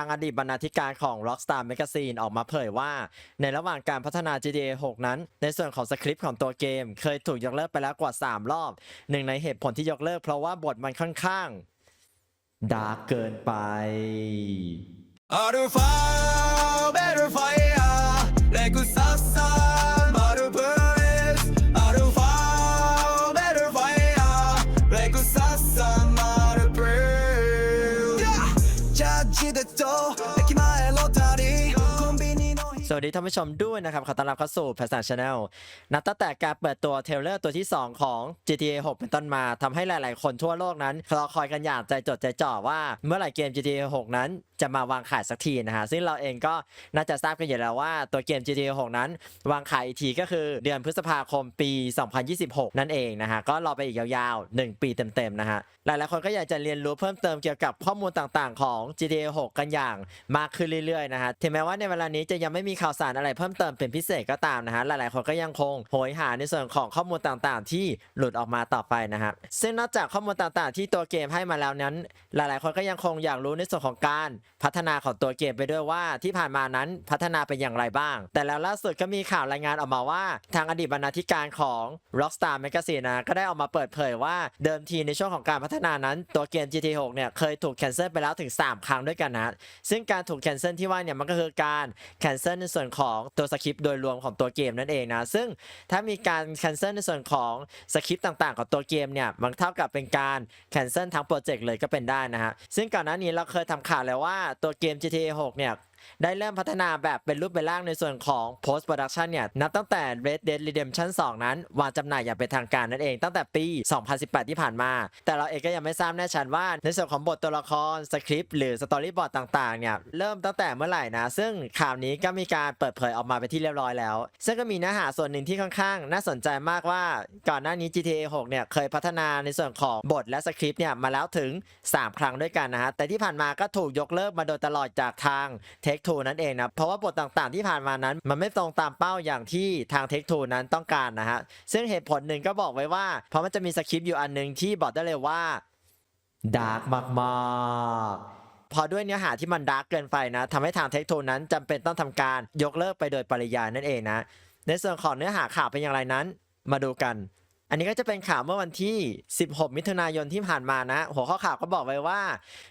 างอดีตบรรณาธิการของ Rockstar Magazine ออกมาเผยว่า ในระหว่างการพัฒนา GTA 6 นั้น ในส่วนของสคริปต์ของตัวเกม เคยถูกยกเลิกไปแล้วกว่า 3 รอบ หนึ่งในเหตุผลที่ยกเลิกเพราะว่าบทมันค่อนข้างดาร์กเกินไป Alpha better fire like วัสดีท่านผู้ชมด้วยนะครับ ขอต้อนรับเข้าสู่ภาษาชาแนลนับตั้งแต่การเปิดตัวเทเลอร์ตัวที่ 2 ของ GTA 6 เป็นต้นมาทำให้หลาย ๆ คนทั่วโลกนั้นรอคอยกันอย่างใจจดใจจ่อว่าเมื่อไหร่เกม GTA 6 นั้น จะมาวางขายสักทีนะฮะซึ่งเราเองก็น่าจะทราบกันอยู่แล้วว่าตัวเกม GTA 6 นั้น วางขายอีกทีก็คือเดือนพฤษภาคมปี 2026 นั่นเองนะฮะก็รอไปอีกยาวๆ 1 ปีเต็มๆนะฮะหลายๆคนก็อยากจะเรียนรู้เพิ่มเติมเกี่ยวกับข้อมูลต่างๆ ของ GTA 6 กันอย่างมากขึ้นเรื่อยๆนะฮะถึงแม้ว่าในเวลานี้จะยังไม่มีข่าวสารอะไรเพิ่มเติมเป็นพิเศษก็ตามนะฮะหลายๆคนก็ยังคงโหยหาในส่วนของข้อมูลต่างๆ ที่หลุดออกมาต่อไปนะฮะซึ่งนอกจากข้อมูลต่างๆ ที่ตัวเกมให้มาแล้วนั้น หลายๆ คนก็ยังคงอยากรู้ในส่วนของการพัฒนาของตัวเกมไปด้วยว่าที่ผ่านมานั้นพัฒนาเป็นอย่างไรบ้าง แต่แล้วล่าสุดก็มีข่าวรายงานออกมาว่า ทางอดีตบรรณาธิการของ Rockstar Magazine นะก็ได้ออกมาเปิดเผยว่าเดิมทีในช่วงของการพัฒนานั้นตัวเกม GTA 6เนี่ยเคยถูกแคนเซิลไปแล้วถึง 3 ครั้งด้วยกันนะซึ่งการถูกแคนเซิลที่ว่าเนี่ยมันก็คือการแคนเซิลในส่วนของตัวสคริปต์โดยรวมของตัวเกมนั่นเองนะซึ่งถ้ามีการแคนเซิลในส่วนของสคริปต์ต่างๆ ของตัวเกมเนี่ยมันเท่ากับเป็นการแคนเซิลทั้งโปรเจกต์เลยก็เป็นได้นะฮะซึ่งก่อนหน้านี้เราเคยทำข่าวแล้วว่าตัวเกม GTA 6 เนี่ย ได้เริ่มพัฒนาแบบเป็นรูปเป็นร่างในส่วนของ post production เนี่ย นับตั้งแต่ Red Dead Redemption 2 นั้น วางจำหน่ายอย่างเป็นทางการนั่นเองตั้งแต่ปี 2018 ที่ผ่านมา แต่เราเองก็ยังไม่ทราบแน่ชัดว่า ในส่วนของบทตัวละครสคริปต์หรือสตอรี่บอร์ดต่างๆ เนี่ย เริ่มตั้งแต่เมื่อไหร่นะ ซึ่งข่าวนี้ก็มีการเปิดเผยออกมาเป็นที่เรียบร้อยแล้ว ซึ่งก็มีเนื้อหาส่วนหนึ่งที่ค่อนข้างน่าสนใจมากว่าก่อนหน้านี้ GTA 6 เนี่ยเคยพัฒนาในส่วนของบทและสคริปต์เนี่ยมาแล้วถึง 3 ครั้งด้วยกันนะฮะแต่ที่ผ่านมาก็ถูกยกเลิกมาโดยตลอดจากทาง Take Two นั่นเองนะเพราะว่าบทต่างๆที่ผ่านมานั้น มันไม่ตรงตามเป้าอย่างที่ทาง Take Two นั้นต้องการนะฮะซึ่งเหตุผลหนึ่งก็บอกไว้ว่า เพราะมันจะมีสคริปต์อยู่อันหนึ่งที่บอกได้เลยว่าดาร์กมากๆ พอด้วยเนื้อหาที่มันดาร์กเกินไปนะทำให้ทาง Take Two นั้นจำเป็นต้องทำการยกเลิกไปโดยปริยายนั่นเองนะ ในส่วนของเนื้อหาข่าวเป็นอย่างไรนั้น มาดูกัน อันนี้ก็จะเป็นข่าวเมื่อวันที่ 16 มิถุนายนที่ผ่านมานะ หัวข้อข่าวก็บอกไว้ว่า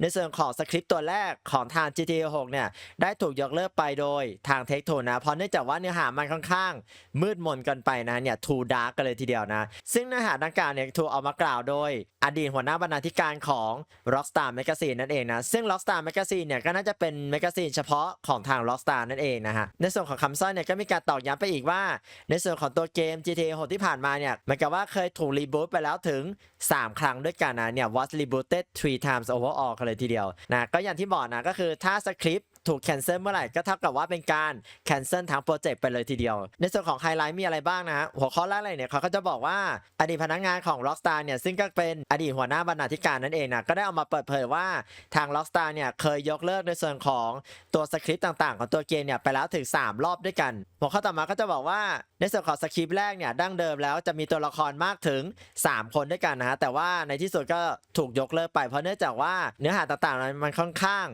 ในส่วนของสคริปต์ตัวแรกของทาง GTA 6 เนี่ย ได้ถูกยกเลิกไปโดยทาง Take Two นะ เพราะเนื่องจากว่าเนื้อหามันค่อนข้าง มืดมนกันไปนะเนี่ย too dark กันเลยทีเดียวนะ ซึ่งเนื้อหาดังกล่าวเนี่ยถูกเอามากล่าวโดย อดีตหัวหน้าบรรณาธิการของ Rockstar Magazine นั่นเองนะ ซึ่ง Rockstar Magazine เนี่ยก็น่าจะเป็นแมกกาซีนเฉพาะของทาง Rockstar นั่นเองนะฮะ ในส่วนของคำสร้อยเนี่ยก็มีการตอกย้ำไปอีกว่า ในส่วนของตัวเกม GTA 6 ที่ผ่านมาเนี่ยมือนกับว่าาเคยถูกรีบูตไปแล้วถึง 3 ครั้งด้วยกันนะเนี่ย was rebooted three times overall กันเลยทีเดียวนะก็อย่างที่บอกนะก็คือถ้าสคริปต์ ถูกแคนเซิลเมื่อไหร่ก็เท่ากับว่าเป็นการแคนเซิลทั้งโปรเจกต์ไปเลยทีเดียว ในส่วนของไฮไลท์มีอะไรบ้างนะฮะหัวข้อแรกเลยเนี่ยเขาก็จะบอกว่าอดีตพนักงานของ Rockstar เนี่ยซึ่งก็เป็นอดีตหัวหน้าบรรณาธิการนั่นเองนะก็ได้เอามาเปิดเผยว่าทาง Rockstar เนี่ยเคยยกเลิกในส่วนของตัวสคริปต์ต่างๆ ของตัวเกมเนี่ยไปแล้วถึง 3 รอบด้วยกัน หัวข้อต่อมาก็จะบอกว่าในส่วนของสคริปต์แรกเนี่ยดั้งเดิมแล้วจะมีตัวละครมากถึง 3 คนด้วยกันนะฮะแต่ว่าในที่สุดก็ถูกยกเลิกไปเพราะเนื่องจากว่าเนื้อหาต่างๆ มันค่อนข้าง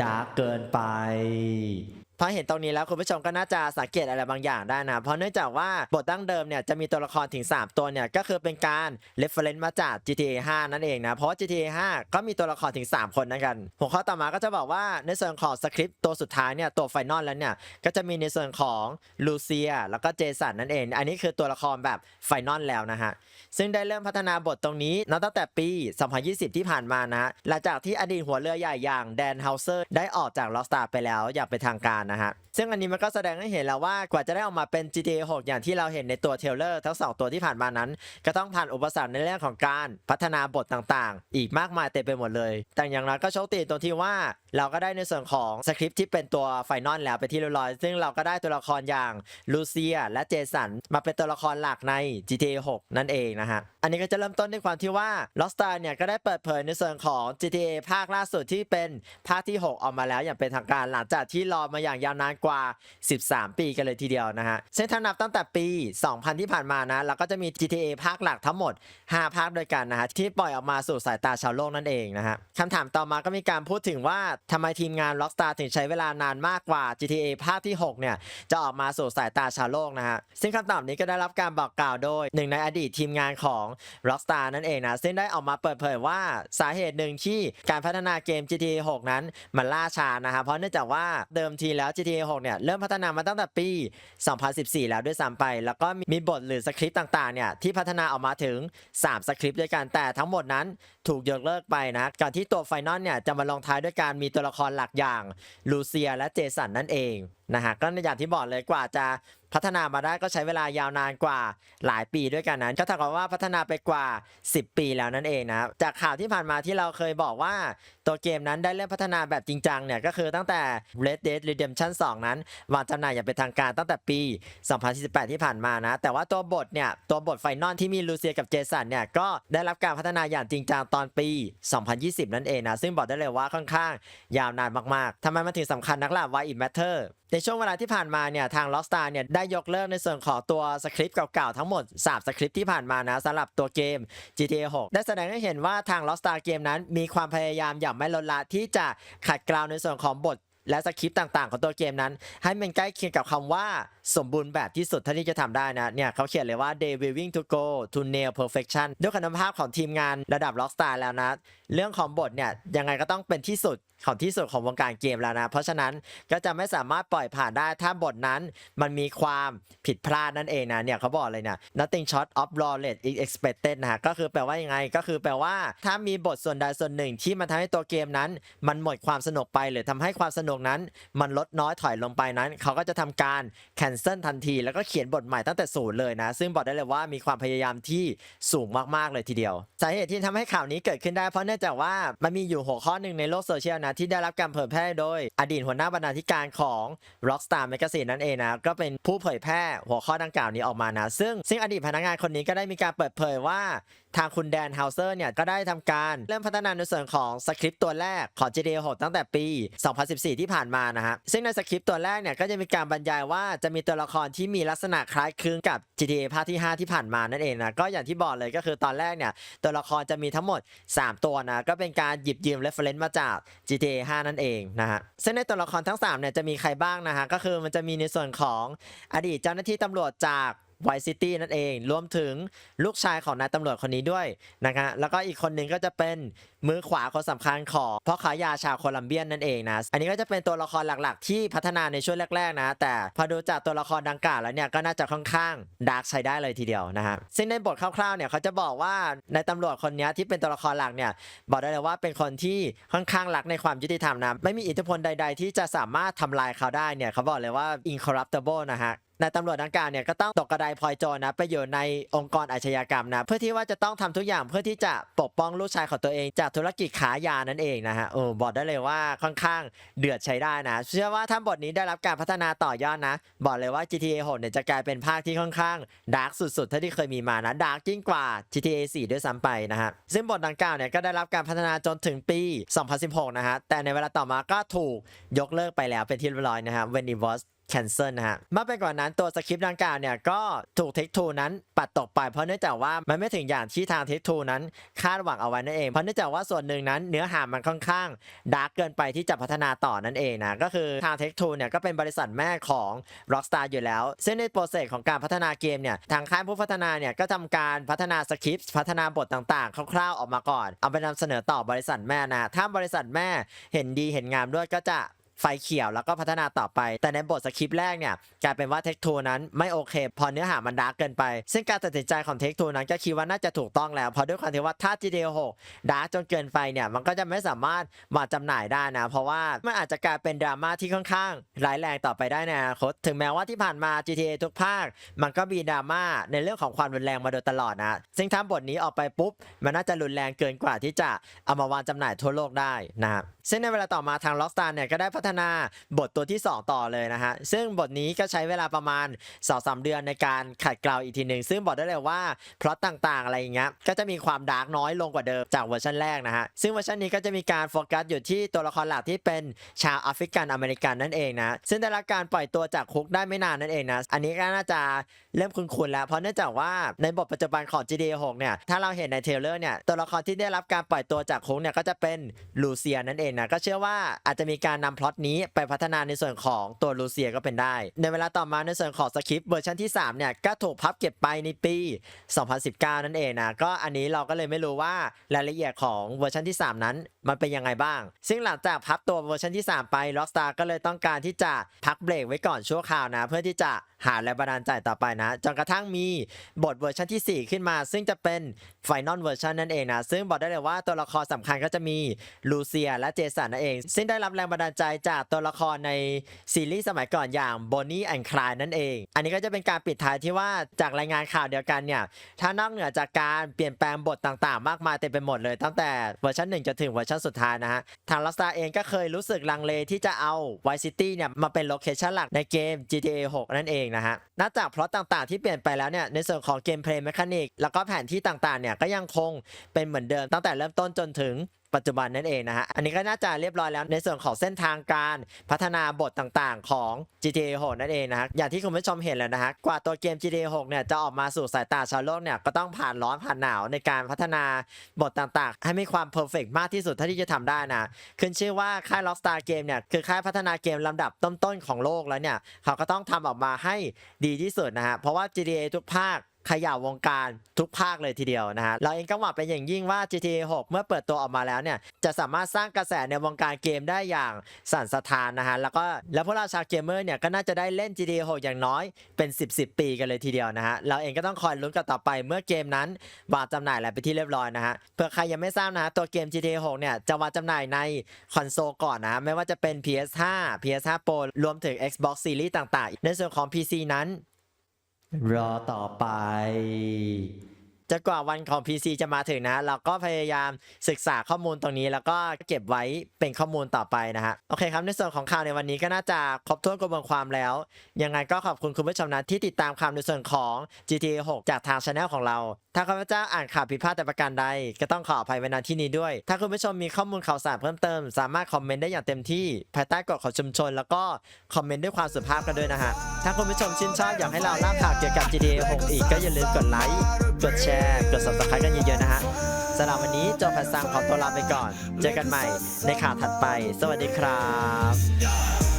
ดาร์กเกินไป พอเห็นตรงนี้แล้วคุณผู้ชมก็น่าจะสังเกตอะไรบางอย่างได้นะ เพราะเนื่องจากว่าบทดั้งเดิมเนี่ยจะมีตัวละครถึง 3 ตัวเนี่ยก็คือเป็นการ reference มาจาก GTA 5 นั่นเองนะ เพราะ GTA 5 ก็มีตัวละครถึง 3 คนนั่นกัน หัวข้อต่อมาก็จะบอกว่าในส่วนของสคริปต์ตัวสุดท้ายเนี่ยตัวไฟนอลแล้วเนี่ยก็จะมีในส่วนของลูเซียแล้วก็เจสันนั่นเอง อันนี้คือตัวละครแบบไฟนอลแล้วนะฮะซึ่งได้เริ่มพัฒนาบทตรงนี้นับตั้งแต่ปี 2020 ที่ผ่านมานะหลังจากที่อดีตหัวเรือใหญ่อย่างแดนเฮาเซอร์ได้ออกจากลอสตาไปแล้วอย่างเป็นทางการนะฮะซึ่งอันนี้มันก็แสดงให้เห็นแล้วว่ากว่าจะได้ออกมาเป็น GTA 6 อย่างที่เราเห็นในตัวเทเลอร์ทั้งสองตัวที่ผ่านมานั้น ก็ต้องผ่านอุปสรรคในเรื่องของการพัฒนาบทต่างๆ อีกมากมายเต็มไปหมดเลย แต่อย่างน้อยก็โชคดีตรงที่ว่าเราก็ได้ในส่วนของสคริปต์ที่เป็นตัวไฟนอลแล้วไปที่เรียบร้อย ซึ่งเราก็ได้ตัวละครอย่างลูเซียและเจสันมาเป็นตัวละครหลักใน GTA 6 นั่นเองนะฮะ อันนี้ก็จะเริ่มต้นด้วยความที่ว่า Rockstar เนี่ยก็ได้เปิดเผยในส่วนของ GTA ภาคล่าสุดที่เป็นภาคที่ 6 ออกมาแล้วอย่างเป็นทางการหลังจากที่รอมาอย่างยาวนานกว่า 13 ปีกันเลยทีเดียวนะฮะซึ่งถ้านับตั้งแต่ปี 2000 ที่ผ่านมานะเราก็จะมี GTA ภาคหลักทั้งหมด 5 ภาคด้วยกันนะฮะที่ปล่อยออกมาสู่สายตาชาวโลกนั่นเองนะฮะคำถามต่อมาก็มีการพูดถึงว่าทำไมทีมงาน Rockstar ถึงใช้เวลานานมากกว่า GTA ภาคที่ 6 เนี่ย จะออกมาสู่สายตาชาวโลกนะฮะซึ่งคำตอบนี้ก็ได้รับการบอกกล่าวโดยหนึ่งในอดีตทีมงานของ Rockstar นั่นเองนะซึ่งได้ออกมาเปิดเผยว่าสาเหตุหนึ่งที่การพัฒนาเกม GTA 6 นั้นมันล่าช้านะฮะเพราะเนื่องจากว่าเดิมทีแล้ว GTA 6เนี่ยเริ่มพัฒนามาตั้งแต่ปี 2014 แล้วด้วยซ้ำไป แล้วก็มีบทหรือสคริปต์ต่างๆเนี่ยที่พัฒนาออกมาถึง 3 สคริปต์ด้วยกันแต่ทั้งหมดนั้นถูกยกเลิกไปนะก่อนที่ตัวไฟนอลเนี่ยจะมาลงท้ายด้วยการมีตัวละครหลักอย่างลูเซียและเจสันนั่นเอง นะฮะก็อย่างที่บอกเลยกว่าจะพัฒนามาได้ก็ใช้เวลายาวนานกว่าหลายปีด้วยกันนั้นก็เท่ากับว่าพัฒนาไปกว่า 10 ปีแล้วนั่นเองนะจากข่าวที่ผ่านมาที่เราเคยบอกว่าตัวเกมนั้นได้เริ่มพัฒนาแบบจริงจังเนี่ยก็คือตั้งแต่ Red Dead Redemption 2 นั้นวางจำหน่ายอย่างเป็นทางการตั้งแต่ปี 2018 ที่ผ่านมานะ แต่ว่าตัวบทเนี่ยตัวบทไฟนอลที่มีลูเซียกับเจสันเนี่ยก็ได้รับการพัฒนาอย่างจริงจังตอนปี 2020 นั่นเองนะซึ่งบอกได้เลยว่าค่อนข้างยาวนานมากๆทำไมมันถึงสำคัญนักล่ะ Why it matter ในช่วงเวลาที่ผ่านมาเนี่ยทาง Lost Star เนี่ยได้ยกเลิกในส่วนของตัวสคริปต์เก่าๆทั้งหมด3สคริปต์ที่ผ่านมานะสำหรับตัวเกม GTA 6 ได้แสดงให้เห็นว่าทาง Lost Star เกมนั้น มีความพยายามอย่างไม่ลดละที่จะขัดเกลาในส่วนของบท และสคริปต์ต่างๆ ของตัวเกมนั้น ให้มันใกล้เคียงกับคำว่าสมบูรณ์แบบที่สุดเท่าที่จะทำได้นะเนี่ยเขาเขียนเลยว่า they willing to go to nail perfection ด้วยคุณภาพของทีมงานระดับ Rockstar แล้วนะ เรื่องของบทเนี่ยยังไงก็ต้องเป็นที่สุดของที่สุดของวงการเกมแล้วนะ เพราะฉะนั้นก็จะไม่สามารถปล่อยผ่านได้ถ้าบทนั้นมันมีความผิดพลาดนั่นเองนะเนี่ยเขาบอกเลยนะ nothing short of flawless is expected นะฮะก็คือแปลว่ายังไงก็คือแปลว่า ถ้ามีบทส่วนใดส่วนหนึ่งที่มันทำให้ตัวเกมนั้น มันหมดความสนุกไปหรือทำให้ความสนุกนั้น มันลดน้อยถอยลงไปนั้น เขาก็จะทำการ cancel ทันที แล้วก็เขียนบทใหม่ตั้งแต่ศูนย์เลยนะ ซึ่งบอกได้เลยว่ามีความพยายามที่สูงมากๆเลยทีเดียว สาเหตุที่ทำให้ข่าวนี้เกิดขึ้นได้เพราะเนื่องจากว่ามันมีอยู่หัวข้อหนึ่งในโลกโซเชียลนะที่ได้รับการเผยแพร่โดย อดีตหัวหน้าบรรณาธิการของ Rockstar Magazine นั่นเองนะก็เป็นผู้เผยแพร่หัวข้อดังกล่าวนี้ออกมานะ ซึ่งซึ่งอดีตพนักงานคนนี้ก็ได้มีการเปิดเผยว่า ทางคุณแดนเฮาเซอร์เนี่ยก็ได้ทำการเริ่มพัฒนาในส่วนของสคริปต์ตัวแรกของ GTA 6ตั้งแต่ปี 2014 ที่ผ่านมานะฮะซึ่งในสคริปต์ตัวแรกเนี่ยก็จะมีการบรรยายว่าจะมีตัวละครที่มีลักษณะคล้ายคลึงกับ GTA ภาคที่ 5 ที่ผ่านมานั่นเองนะก็อย่างที่บอกเลยก็คือตอนแรกเนี่ยตัวละครจะมีทั้งหมด 3 ตัวนะก็เป็นการหยิบยืม reference มาจาก GTA 5 นั่นเองนะฮะซึ่งในตัวละครทั้ง3เนี่ยจะมีใครบ้างนะฮะก็คือมันจะมีในส่วนของอดีตเจ้าหน้าที่ตำรวจจาก ไวซิตี้นั่นเอง รวมถึงลูกชายของนายตำรวจคนนี้ด้วยนะฮะแล้วก็อีกคนหนึ่งก็จะเป็น มือขวาคนสำคัญของพ่อค้ายาชาวโคลัมเบียนนั่นเองนะ อันนี้ก็จะเป็นตัวละครหลักๆ ที่พัฒนาในช่วงแรก ๆ นะ แต่พอดูจากตัวละครดังกล่าวแล้วเนี่ยก็น่าจะค่อนข้างดาร์กใช้ได้เลยทีเดียวนะฮะ ซึ่งในบทคร่าวๆ เนี่ยเขาจะบอกว่าในตำรวจคนนี้ที่เป็นตัวละครหลักเนี่ยบอกได้เลยว่าเป็นคนที่ค่อนข้างรักในความยุติธรรมนะ ไม่มีอิทธิพลใด ๆ ที่จะสามารถทำลายเขาได้เนี่ยเขาบอกเลยว่า incorruptible นะฮะนายตำรวจดังกล่าวเนี่ยก็ต้องตกกระไดพลอยโจรนะไปอยู่ในองค์กรอาชญากรรมนะเพื่อที่ว่าจะต้องทำทุกอย่างเพื่อที่จะปกป้องลูกชายของตัวเองจากธุรกิจขายยานั่นเองนะฮะโอ้บอกได้เลยว่าค่อนข้างเดือดใช้ได้นะเชื่อว่าถ้าบทนี้ได้รับการพัฒนาต่อยอดนะ บอกเลยว่า GTA 6เนี่ยจะกลายเป็นภาคที่ค่อนข้างดาร์กสุดๆเท่าที่เคยมีมานะดาร์กยิ่งกว่า GTA 4 ด้วยซ้ำไปนะฮะซึ่งบทดังกล่าวเนี่ยก็ได้รับการพัฒนาจนถึงปี 2016 นะฮะแต่ในเวลาต่อมาก็ถูกยกเลิกไปแล้วเป็นที่เรียบร้อยนะฮะ when it was cancel นะฮะมากไปกว่านั้นตัวสคริปต์ดังกล่าวเนี่ยก็ถูกเทคทูนั้นปัดตกไป เพราะเนื่องจากว่ามันไม่ถึงอย่างที่ทางเทคทูนั้นคาดหวังเอาไว้นั่นเอง เพราะเนื่องจากว่าส่วนหนึ่งนั้นเนื้อหามันค่อนข้างดาร์กเกินไปที่จะพัฒนาต่อนั่นเองนะก็คือทางเทคทูเนี่ยก็เป็นบริษัทแม่ของ Rockstar อยู่แล้ว ซึ่งในโปรเซสของการพัฒนาเกมเนี่ยทางค่ายผู้พัฒนาเนี่ยก็ทำการพัฒนาสคริปต์พัฒนาบทต่างๆ คร่าวๆออกมาก่อน เอาไปนำเสนอต่อบริษัทแม่นะถ้าบริษัทแม่เห็นดีเห็นงามด้วยก็จะ ไฟเขียวแล้วก็พัฒนาต่อไป แต่ในบทสคริปต์แรกเนี่ยกลายเป็นว่าเทคทูนั้นไม่โอเค พอเนื้อหามันดาร์กเกินไป ซึ่งการตัดสินใจของเทคทูนั้นก็คิดว่าน่าจะถูกต้องแล้ว เพราะด้วยความที่ว่าถ้า GTA 6ดาร์กจนเกินไปเนี่ยมันก็จะไม่สามารถมาจำหน่ายได้นะ เพราะว่ามันอาจจะกลายเป็นดราม่าที่ค่อนข้างร้ายแรงต่อไปได้ในอนาคตถึงแม้ว่าที่ผ่านมา GTA ทุกภาค มันก็มีดราม่าในเรื่องของความรุนแรงมาโดยตลอดนะซึ่งถ้าบทนี้ออกไปปุ๊บมันน่าจะรุนแรงเกินกว่าที่จะเอามาวางจำหน่ายทั่วโลกได้นะครับซึ่งในเวลาต่อมาทาง Rockstar เนี่ยก็ได้พัฒนาบทตัวที่ 2 ต่อเลยนะฮะ ซึ่งบทนี้ก็ใช้เวลาประมาณ2-3เดือนในการขัดเกลาอีกทีหนึ่งซึ่งบอกได้เลยว่าพล็อตต่างๆ อะไรอย่างเงี้ยก็จะมีความดาร์กน้อยลงกว่าเดิมจากเวอร์ชันแรกนะฮะ ซึ่งเวอร์ชันนี้ก็จะมีการโฟกัสอยู่ที่ตัวละครหลักที่เป็นชาวแอฟริกันอเมริกันนั่นเองนะซึ่งได้รับการปล่อยตัวจากคุกได้ไม่นานนั่นเองนะอันนี้ก็น่าจะเริ่มคุ้นๆแล้ว เพราะเนื่องจากว่าในบทปัจจุบันของ GTA 6เนี่ยถ้าเราเห็นในเทเลอร์เนี่ยตัวละครที่ได้รับการปล่อยตัวจากคุกเนี่ยก็จะเป็นลูเซียนั่นเองนะก็เชื่อว่าอาจจะมีการนำพล็อตนี้ไปพัฒนาในส่วนของตัวลูเซียก็เป็นได้ ในเวลาต่อมาในส่วนของสคริปต์เวอร์ชันที่3เนี่ยก็ถูกพับเก็บไปในปี 2019 นั่นเองนะก็อันนี้เราก็เลยไม่รู้ว่ารายละเอียดของเวอร์ชันที่ 3 นั้น มันเป็นยังไงบ้าง ซึ่งหลังจากพับตัวเวอร์ชันที่ 3 ไป Rockstar ก็เลยต้องการที่จะพักเบรกไว้ก่อนชั่วคราวนะ เพื่อที่จะหาแรงบันดาลใจต่อไปนะจนกระทั่งมีบทเวอร์ชันที่ 4 ขึ้นมา ซึ่งจะเป็น Final Version นั่นเองนะซึ่งบอกได้เลยว่าตัวละครสำคัญก็จะมีลูเซียและเจสันนั่นเอง ซึ่งได้รับแรงบันดาลใจจากตัวละครในซีรีส์สมัยก่อนอย่างบอนนี่แอนด์คลายนั่นเอง อันนี้ก็จะเป็นการปิดท้ายที่ว่าจากรายงานข่าวเดียวกันเนี่ยถ้านอกเหนือจากการเปลี่ยนแปลงบทต่างๆ มากมายเต็มไปหมดเลย ตั้งแต่เวอร์ชัน1จนถึงเวอร์ชันสุดท้ายนะฮะทาง Rockstar เองก็เคยรู้สึกลังเลที่จะเอา Vice City เนี่ยมาเป็นโลเคชันหลักในเกม GTA 6 นั่นเองนะฮะนอกจากพล็อตต่างๆ ที่เปลี่ยนไปแล้วเนี่ยในส่วนของเกมเพลย์แมคานิกแล้วก็แผนที่ต่างๆเนี่ยก็ยังคงเป็นเหมือนเดิมตั้งแต่เริ่มต้นจนถึง ปัจจุบันนั่นเองนะฮะ อันนี้ก็น่าจะเรียบร้อยแล้วในส่วนของเส้นทางการพัฒนาบทต่างๆ ของ GTA 6 นั่นเองนะฮะ อย่างที่คุณผู้ชมเห็นแล้วนะฮะ กว่าตัวเกม GTA 6 เนี่ยจะออกมาสู่สายตาชาวโลกเนี่ยก็ต้องผ่านร้อนผ่านหนาวในการพัฒนาบทต่างๆ ให้มีความเพอร์เฟกมากที่สุดเท่าที่จะทำได้นะ ขึ้นชื่อว่าค่าย Rockstar Game เนี่ยคือค่ายพัฒนาเกมลำดับต้นๆของโลกแล้วเนี่ยเขาก็ต้องทำออกมาให้ดีที่สุดนะฮะ เพราะว่า GTA ทุกภาค ขย่าวงการทุกภาคเลยทีเดียวนะฮะ เราเองก็หวังเป็นอย่างยิ่งว่า GTA 6 เมื่อเปิดตัวออกมาแล้วเนี่ย จะสามารถสร้างกระแสในวงการเกมได้อย่างสั่นสะท้านนะฮะ แล้วก็แล้วพวกเราชาวเกมเมอร์เนี่ยก็น่าจะได้เล่น GTA 6 อย่างน้อยเป็น 10 10 ปีกันเลยทีเดียวนะฮะ เราเองก็ต้องคอยลุ้นกันต่อไปเมื่อเกมนั้นวางจำหน่ายแล้วไปที่เรียบร้อยนะฮะ เพื่อใครยังไม่ทราบนะฮะตัวเกม GTA 6 เนี่ยจะวางจำหน่ายในคอนโซลก่อนนะฮะไม่ว่าจะเป็น PS5 PS5 Pro รวมถึง Xbox Series ต่าง ๆ ในส่วนของ PC นั้น รอต่อไป จะกว่าวันของ PC จะมาถึงนะ เราก็พยายามศึกษาข้อมูลตรงนี้ แล้วก็เก็บไว้เป็นข้อมูลต่อไปนะฮะโอเคครับในส่วนของข่าวในวันนี้ก็น่าจะครบถ้วนกระบวนความแล้ว ยังไงก็ขอบคุณคุณผู้ชมนะที่ติดตามข่าวในส่วนของ GTA 6 จากทางช anel ของเรา ถ้าข้าพเจ้าอ่านข่าวผิดพลาดแต่ประการใด ก็ต้องขออภัยไว้ณที่นี้ด้วย ถ้าคุณผู้ชมมีข้อมูลข่าวสารเพิ่มเติม สามารถคอมเมนต์ได้อย่างเต็มที่ภายใต้กฎของชุมชน แล้วก็คอมเมนต์ด้วยความสุภาพกันด้วยนะฮะถ้าคุณผู้ชมชื่นชอบอยากให้เราเล่าข่าวเกี่ยวกับ GTA 6 อีกก็อย่าลืมกดไลค์ กดแชร์ กด subscribe กันเยอะๆนะฮะสำหรับวันนี้โจพันซังขอตัวลาไปก่อน เจอกันใหม่ในข่าวถัดไป สวัสดีครับ